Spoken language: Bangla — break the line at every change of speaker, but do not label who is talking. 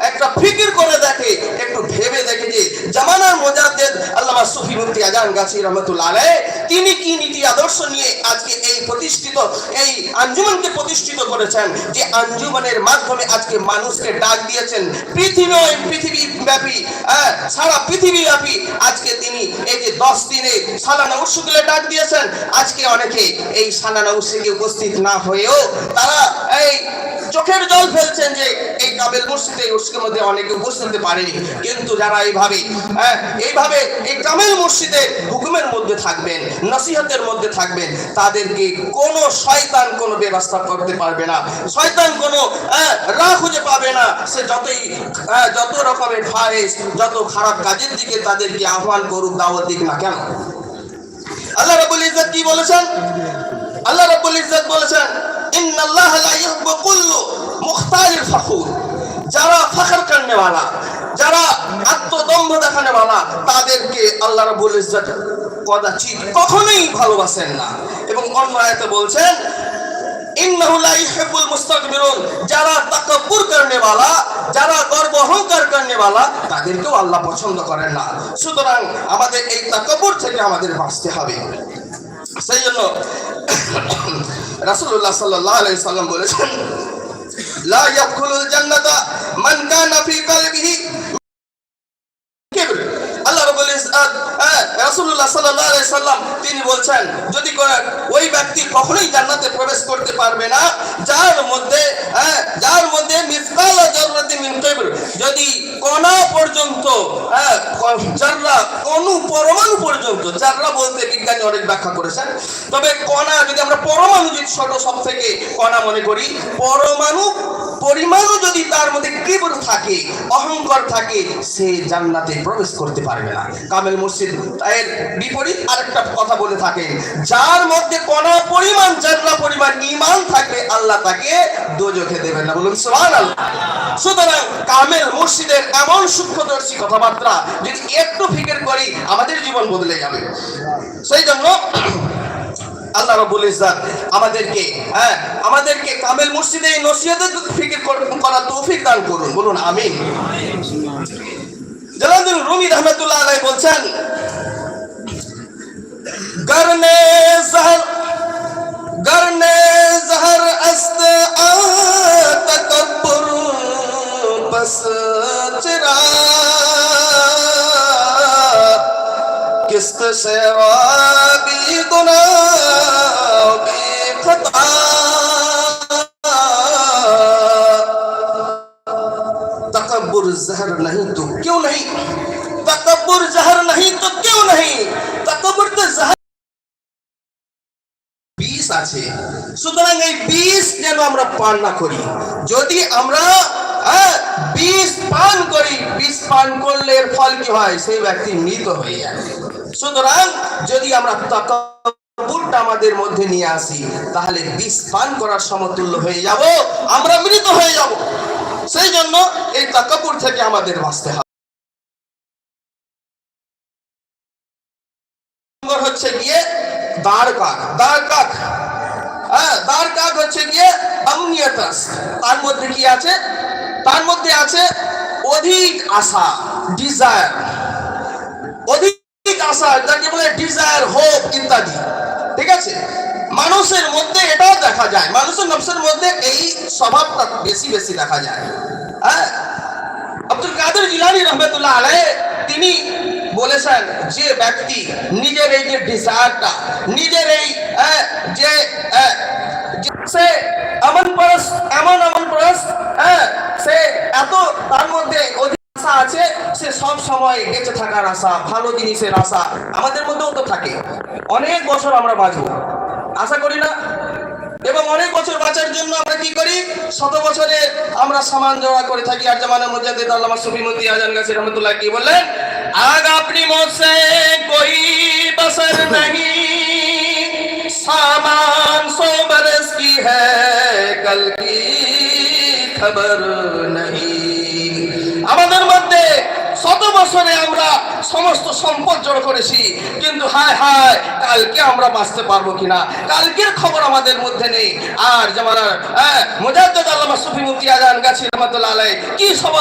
একটা ফিকির করে দেখে একটু ভেবে দেখে যে জামানার মোজাদ্দেদ আল্লামা সুফি মুফতি আজান গাছি রহমতুল্লাহ আলাইহ তিনি কি নীতি আদর্শ নিয়ে আজকে এই প্রতিষ্ঠিত এই আঞ্জুমানকে প্রতিষ্ঠিত করেছেন? যে আঞ্জুমানের মাধ্যমে আজকে মানুষকে ডাক দিয়েছেন পৃথিবী পৃথিবী ব্যাপী হ্যাঁ, সারা পৃথিবী ব্যাপী আজকে তিনি দশ দিনে সালানা উৎসুগুলো ডাক দিয়েছেন। আজকে অনেকে এই সালানা উৎসুকে উপস্থিত না হয়েও তারা এই চোখের জল ফেলছেন যে এই কাবেল মসজিদে এই উৎসবের মধ্যে অনেকে উপস্থিত পারেনি। কিন্তু যারা এইভাবে হ্যাঁ, এইভাবে এই কামেল মসজিদে হুকুমের মধ্যে থাকবেন নসিহতের মধ্যে থাকবেন তাদেরকে কোনো শয়তান কোনো ব্যবস্থা করতে পারবে না। শয়তান কোনো হ্যাঁ, রাহ খুঁজে পাবে না। সে যতই হ্যাঁ, যত রকমের ফায়েজ যত খারাপ কাজের দিকে তাদেরকে আহ্বান করুক দাওয়াত দিক না কেন আল্লাহ রাব্বুল ইজ্জত কি বলেছেন আল্লাহ রাব্বুল ইজ্জত বলেছেন ইন্নাল্লাহ লা ইউহিব্বু কুল্লু মুখতালিল ফখুর যারা ফখর করনে वाला যারা আত্মদম্ভ দেখানে वाला তাদেরকে আল্লাহ রাব্বুল ইজ্জত কদাচিৎ কখনোই ভালোবাসেন না এবং অন্য আয়াতে বলছেন ইন্নাহু লা ইউহিব্বুল মুস্তাকবিরুন যারা তাকাব্বুর করনে वाला যারা वाला তাদেরকেও আল্লাহ পছন্দ করেন না। সুতরাং আমাদের এই তাকাব্বুর থেকে আমাদের বাঁচতে হবে। সেই জন্য রাসূলুল্লাহ সাল্লাল্লাহু আলাইহি সাল্লাম বলেছেন হ্যাঁ, তিনি বলছেন যদি ওই ব্যক্তি কখনোই জান্নাতে প্রবেশ করতে পারবে না যার মধ্যে হ্যাঁ, যার মধ্যে মিসকাল জাররাতি মিন কিবর যদি কণা পর্যন্ত হ্যাঁ, ক- জাররা অণু জাররা বলতে বিজ্ঞানী অনেক ব্যাখ্যা করেছেন। তবে কণা, যদি আমরা পরমাণু যদি ছোট সব থেকে কণা মনে করি, পরমাণু পরিমাণও যদি তার মধ্যে কিবর থাকে, অহংকার থাকে, সে জান্নাতে প্রবেশ করতে পারবে না। কামেল মসজিদ এর বিপরীত আরেকটা কথা বলে থাকেন যার মধ্যে কণা পরিমাণ জান্না পরিমাণ ঈমান থাকবে আল্লাহ তাকে দোজখে দেবেন না। বলুন, সুবহানাল্লাহ। সুতরাং কামেল মসজিদের এমন সূক্ষ্মদর্শী কথাবার্তা যদি একটু ফিকির করি, আমাদের জীবন বদলে যাবে। সেই জন্য আল্লাহ রবুল ইসলাম আমাদেরকে হ্যাঁ আমাদেরকে কামেল মসজিদে এই নসিহতের ফিকির কর- করার তৌফিক দান করুন। বলুন আমি জালালউদ্দিন রুমি রহমতুল্লাহ আলাই বলছেন, গরনে জহর किस्त से भी गुनाह भी खता तकब्बुर जहर नहीं तो क्यों नहीं तकब्बुर जहर नहीं तो क्यों नहीं तकब्बुर तो जहर বিষ আছে সুতরাং এই বিষ যেন আমরা পান না করি যদি আমরা হ্যাঁ, বিষ পান করি। বিষ পান করলে এর ফল কি হয়? সেই ব্যক্তি মৃত হয়ে যায়। সুতরাং যদি আমরা তাকাব্বুরটা আমাদের মধ্যে নিয়ে আসি তাহলে বিষ পান করার সমতুল্য হয়ে যাব। আমরা মৃত হয়ে যাব। সেই জন্য এই তাকাব্বুর থেকে আমাদের বাঁচতে হবে। হচ্ছে গিয়ে দাঁড় কাক। দাঁড় কাক। হ্যাঁ দাঁড় কাক হচ্ছে গিয়ে আমনিয়তাস তার মধ্যে কি আছে? তার মধ্যে আছে অধিক আশা ডিজায়ার অধিক আশা যাকে বলে ডিজায়ার হোপ ইত্যাদি। ঠিক আছে? মানুষের মধ্যে এটাও দেখা যায়। মানুষের নফসের মধ্যে এই স্বভাবটা বেশি বেশি দেখা যায়। হ্যাঁ? আব্দুল কাদের জিলানি রহমতুল্লাহ আলাই তিনি বলেছেন যে ব্যক্তি নিজের এই যে ডিজায়ারটা নিজের এই আহ, যে আহ, সে এমন পরস এমন এমন পরস হ্যাঁ এত তার মধ্যে আশা আছে, সে সব সময় বেঁচে থাকার আশা, ভালো জিনিসের আশা আমাদের মধ্যেও তো থাকে। অনেক বছর আমরা বাঁচবো। আশা করি না? এবং অনেক বছর বাঁচার জন্য আমরা কি করি? শত বছরে আমরা সামান জোড়া করে থাকি। আর জামানের তাহলে আমার সুফিমতি আজান গাছের রহমতুল্লাহ কি বললেন? আগ আপনি মত কই বসর নাহি? সামান সোবরস কি হ্যাঁ কল কি আমাদের মধ্যে শত বছরে আমরা সমস্ত সম্পদ জড়ো করেছি, কিন্তু হায় হায়, কালকে আমরা বাঁচতে পারব কিনা? কালকের খবর আমাদের মধ্যে নেই। আর যেমন হ্যাঁ মুজাদ্দ আল্লাহ সুফি মুক্তি আজান গাছি রহমতুল্লাহ কি সবক